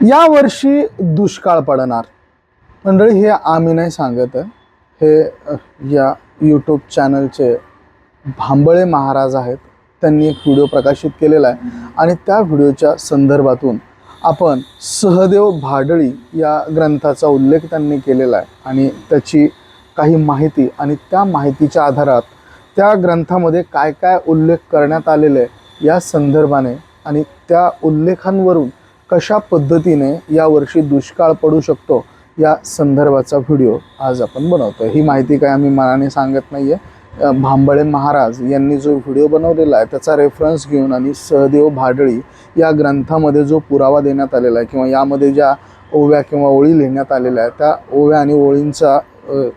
या वर्षी दुष्काळ पडणार. मंडळी हे आम्ही नाही सांगत आहे. हे या यूट्यूब चॅनलचे भांबळे महाराज आहेत. त्यांनी एक व्हिडिओ प्रकाशित केलेला आहे. आणि त्या व्हिडिओच्या संदर्भातून आपण सहदेव भाडळी या ग्रंथाचा उल्लेख त्यांनी केलेला आहे. आणि त्याची काही माहिती आणि त्या माहितीच्या आधारात त्या ग्रंथामध्ये काय काय उल्लेख करण्यात आलेले आहे या संदर्भाने आणि त्या उल्लेखांवरून कशा पद्धतीने यावर्षी दुष्काळ पडू शकतो या संदर्भाचा व्हिडिओ आज आपण बनवतो ही माहिती काय आम्ही मनाने सांगत नाही आहे भांबळे महाराज यांनी जो व्हिडिओ बनवलेला आहे त्याचा रेफरन्स घेऊन आणि सहदेव भाडळी या ग्रंथामध्ये जो पुरावा देण्यात आलेला आहे किंवा यामध्ये ज्या ओव्या किंवा ओळी लिहिण्यात आलेल्या आहेत त्या ओव्या आणि ओळींचा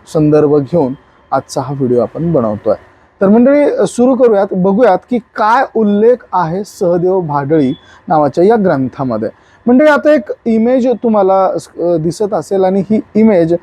संदर्भ घेऊन आजचा हा व्हिडिओ आपण बनवतो आहे तर मंडळी सुरू करूयात. बघूयात की काय उल्लेख आहे सहदेव भाडळी नावाच्या या ग्रंथामध्ये. म्हणजे आता एक इमेज तुम्हाला दिसत असेल आणि ही इमेज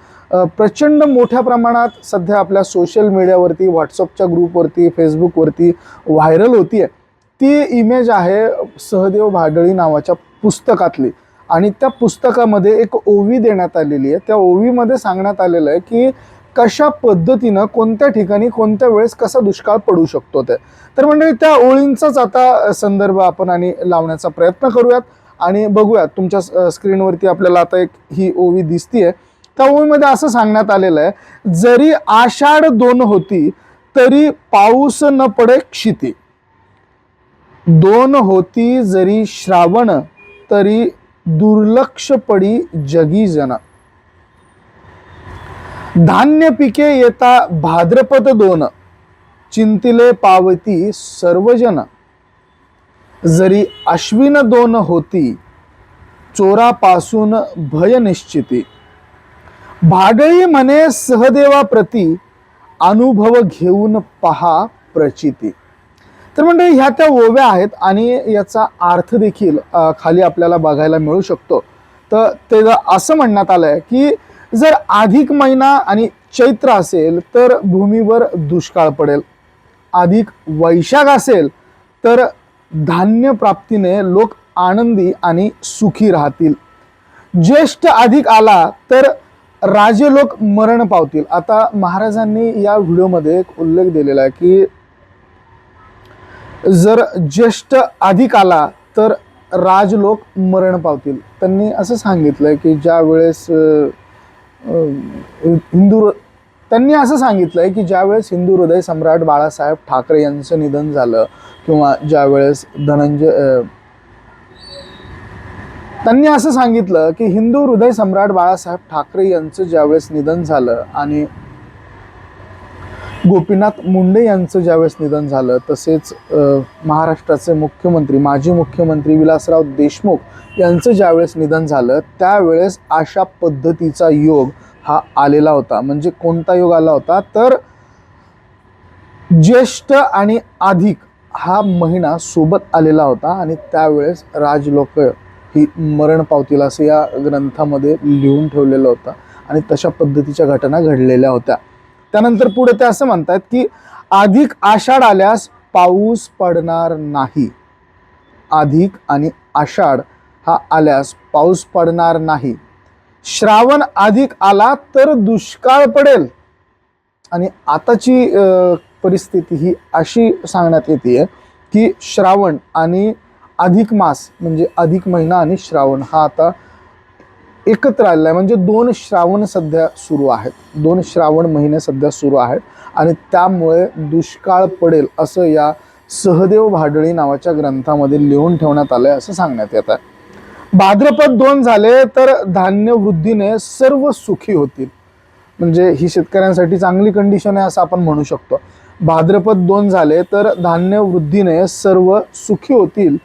प्रचंड मोठ्या प्रमाणात सध्या आपल्या सोशल मीडियावरती व्हॉट्सअपच्या ग्रुपवरती फेसबुकवरती व्हायरल होती आहे ती इमेज आहे सहदेव भाडळी नावाच्या पुस्तकातली. आणि त्या पुस्तकामध्ये एक ओवी देण्यात आलेली आहे. त्या ओवीमध्ये सांगण्यात आलेलं आहे की कशा पद्धतीनं कोणत्या ठिकाणी कोणत्या वेळेस कसा दुष्काळ पडू शकतो ते. तर म्हणजे त्या ओळींचाच आता संदर्भ आपण आणि लावण्याचा प्रयत्न करूयात. आणि बघूया तुमच्या स्क्रीनवरती आपल्याला आता एक ही ओवी दिसतीये. त्या ओवीमध्ये असं सांगण्यात आलेलं आहे जरी आषाढ दोन होती तरी पाऊस न पडे क्षिती. दोन होती जरी श्रावण तरी दुर्लक्ष पडी जगी जन. धान्य पिके येता भाद्रपद दोन चिंतिले पावती सर्वजन. जरी अश्विन दोन होती चोरापासून भय निश्चिती. भागळी म्हणे सहदेवाप्रती अनुभव घेऊन पहा प्रचिती. तर म्हणजे ह्या त्या ओव्या आहेत आणि याचा अर्थ देखील खाली आपल्याला बघायला मिळू शकतो. तर ते असं म्हणण्यात आलं आहे की जर अधिक महिना आणि चैत्र असेल तर भूमीवर दुष्काळ पडेल. अधिक वैशाख असेल तर धान्य प्राप्तीने लोक आनंदी आणि सुखी राहतील. ज्येष्ठ अधिक आला तर राजे लोक मरण पावतील. आता महाराजांनी या व्हिडिओमध्ये एक उल्लेख दिलेला आहे की जर ज्येष्ठ अधिक आला तर राजलोक मरण पावतील. त्यांनी असं सांगितलंय की ज्या वेळेस हिंदू त्यांनी असं सांगितलंय की ज्यावेळेस हिंदू हृदय सम्राट बाळासाहेब ठाकरे यांचं निधन झालं किंवा ज्यावेळेस धनंजय त्यांनी असं सांगितलं की हिंदू हृदय सम्राट बाळासाहेब ठाकरे यांचं ज्यावेळेस निधन झालं आणि गोपीनाथ मुंडे यांचं ज्यावेळेस निधन झालं तसेच महाराष्ट्राचे मुख्यमंत्री माजी मुख्यमंत्री विलासराव देशमुख यांचं ज्यावेळेस निधन झालं त्यावेळेस अशा पद्धतीचा योग हा आलेला होता. म्हणजे कोणता योग आला होता? तर ज्येष्ठ आणि अधिक हा महिना सोबत आलेला होता आणि त्यावेळेस राजलोक ही मरण पावतील असं या ग्रंथामध्ये लिहून ठेवलेलं होतं आणि तशा पद्धतीच्या घटना घडलेल्या होत्या. त्यानंतर पुढे ते असं म्हणतात की अधिक आषाढ आल्यास पाऊस पडणार नाही. अधिक आणि आषाढ हा आल्यास पाऊस पडणार नाही. श्रावण अधिक आला तर दुष्काळ पडेल. आणि आताची परिस्थिती ही अशी सांगण्यात येते की श्रावण आणि अधिक मास म्हणजे अधिक महिना आणि श्रावण हा आता एकत्र आलेला आहे. म्हणजे दोन श्रावण सध्या सुरू आहेत. दोन श्रावण महिने सध्या सुरू आहेत. आणि त्यामुळे दुष्काळ पडेल असं या सहदेव भाडळी नावाच्या ग्रंथामध्ये लिहून ठेवण्यात आलं आहे असं सांगण्यात येत आहे. भाद्रपद दोन झाले तर धान्य वृद्धीने सर्व सुखी होतील. म्हणजे ही शेतकऱ्यांसाठी चांगली कंडिशन आहे असं आपण म्हणू शकतो. भाद्रपद दोन झाले तर धान्य वृद्धीने सर्व सुखी होतील.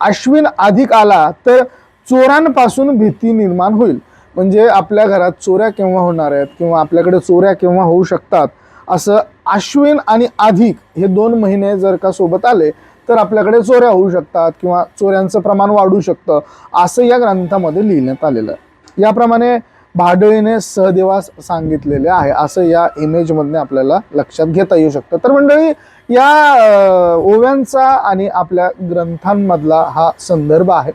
अश्विन अधिक आला तर चोरांपासून भीती निर्माण होईल. म्हणजे आपल्या घरात चोऱ्या केव्हा होणार आहेत किंवा आपल्याकडे चोऱ्या केव्हा होऊ शकतात असं अश्विन आणि अधिक हे दोन महिने जर का सोबत आले तर आपल्याकडे चोऱ्या होऊ शकतात किंवा चोऱ्यांचं प्रमाण वाढू शकतं असं या ग्रंथामध्ये लिहिण्यात आलेलं आहे. याप्रमाणे भाडळीने सहदेवास सांगितलेले आहे असं या इमेजमधने आपल्याला लक्षात घेता येऊ शकतं. तर मंडळी या ओव्यांचा आणि आपल्या ग्रंथांमधला हा संदर्भ आहे.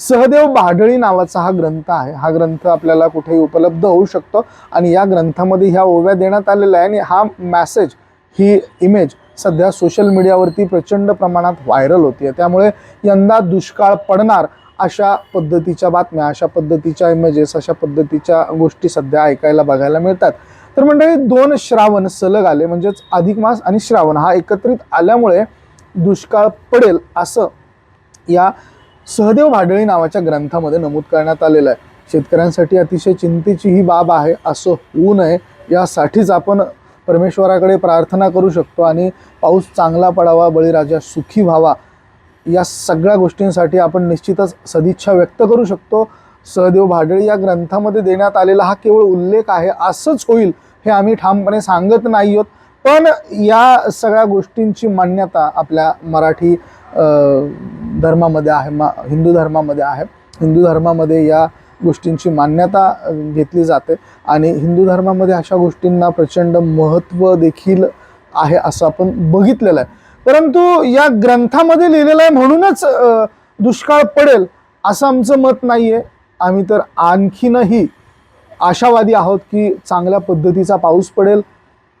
सहदेव भाडळी नावाचा हा ग्रंथ आहे. हा ग्रंथ आपल्याला कुठेही उपलब्ध होऊ शकतो आणि या ग्रंथामध्ये ह्या ओव्या देण्यात आलेल्या आहे आणि हा मॅसेज ही इमेज सध्या सोशल मीडियावरती प्रचंड प्रमाणात व्हायरल होती त्यामुळे यंदा दुष्काळ पडणार अशा पद्धतीच्या बातम्या अशा पद्धतीच्या इमेजेस अशा पद्धतीच्या गोष्टी सध्या ऐकायला बघायला मिळतात. तर म्हणजे दोन श्रावण सलग आले म्हणजेच अधिक मास आणि श्रावण. हा एकत्रित आल्यामुळे दुष्काळ पडेल असं या सहदेव भाडळी नावाच्या ग्रंथामध्ये नमूद करण्यात आलेलं आहे. शेतकऱ्यांसाठी अतिशय चिंतेची ही बाब आहे असं होऊ नये यासाठीच आपण परमेश्वराकडे प्रार्थना करू शकतो आणि पाऊस चांगला पडावा बळीराजा सुखी व्हावा या सगळ्या गोष्टींसाठी आपण निश्चितच सदिच्छा व्यक्त करू शकतो. सहदेव भाडळी या ग्रंथामध्ये देण्यात आलेला हा केवळ उल्लेख आहे असंच होईल हे आम्ही ठामपणे सांगत नाही आहोत पण या सगळ्या गोष्टींची मान्यता आपल्या मराठी धर्मामध्ये आहे मा हिंदू धर्मामध्ये आहे. हिंदू धर्मामध्ये या गोष्टींची मान्यता घेतली जाते. आणि हिंदू धर्मामध्ये अशा गोष्टींना प्रचंड महत्त्व देखील आहे असं आपण बघितलेलं आहे. परंतु या ग्रंथामध्ये लिहिलेलं आहे म्हणूनच दुष्काळ पडेल असं आमचं मत नाही आहे आम्ही तर आणखीनही आशावादी आहोत की चांगल्या पद्धतीचा पाऊस पडेल.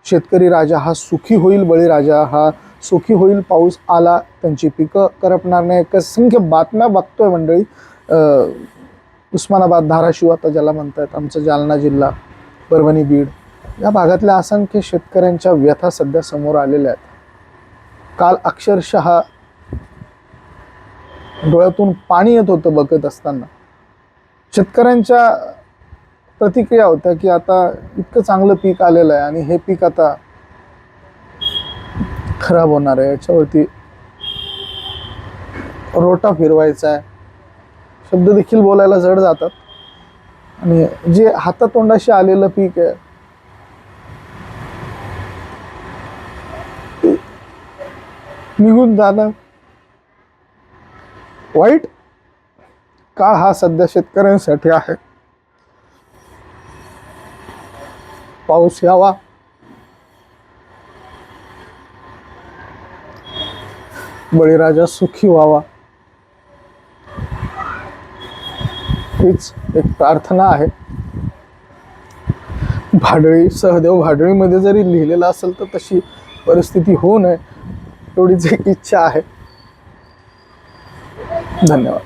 शेतकरी राजा हा सुखी होईल बळीराजा हा सुखी होईल. पाऊस आला त्यांची पिकं करपणार नाही. एक असंख्य बातम्या बघतोय मंडळी. उस्मानाबाद धाराशिव आता ज्याला म्हणतात आमचा जालना जिल्हा परभणी बीड या भागातल्या असंख्य शेतकऱ्यांच्या व्यथा सध्या समोर आलेल्या आहेत. काल अक्षरशः डोळ्यातून पाणी येत होतं बघत असताना. शेतकऱ्यांच्या प्रतिक्रिया होत्या की आता इतकं चांगलं पीक आलेलं आहे आणि हे पीक आता खराब होणार आहे. याच्यावरती रोटा फिरवायचा आहे. शब्द देखील बोलायला जड जातात. आणि जे हातातोंडाशी आलेलं पीक आहे निघून जाणं वाईट काळ हा सध्या शेतकऱ्यांसाठी आहे. पाऊस यावा. बळीराजा सुखी व्हावा. हीच एक प्रार्थना आहे. भाडळी सहदेव भाडळीमध्ये जरी लिहिलेलं असेल तर तशी परिस्थिती होऊ नये एवढीच एक इच्छा आहे. धन्यवाद.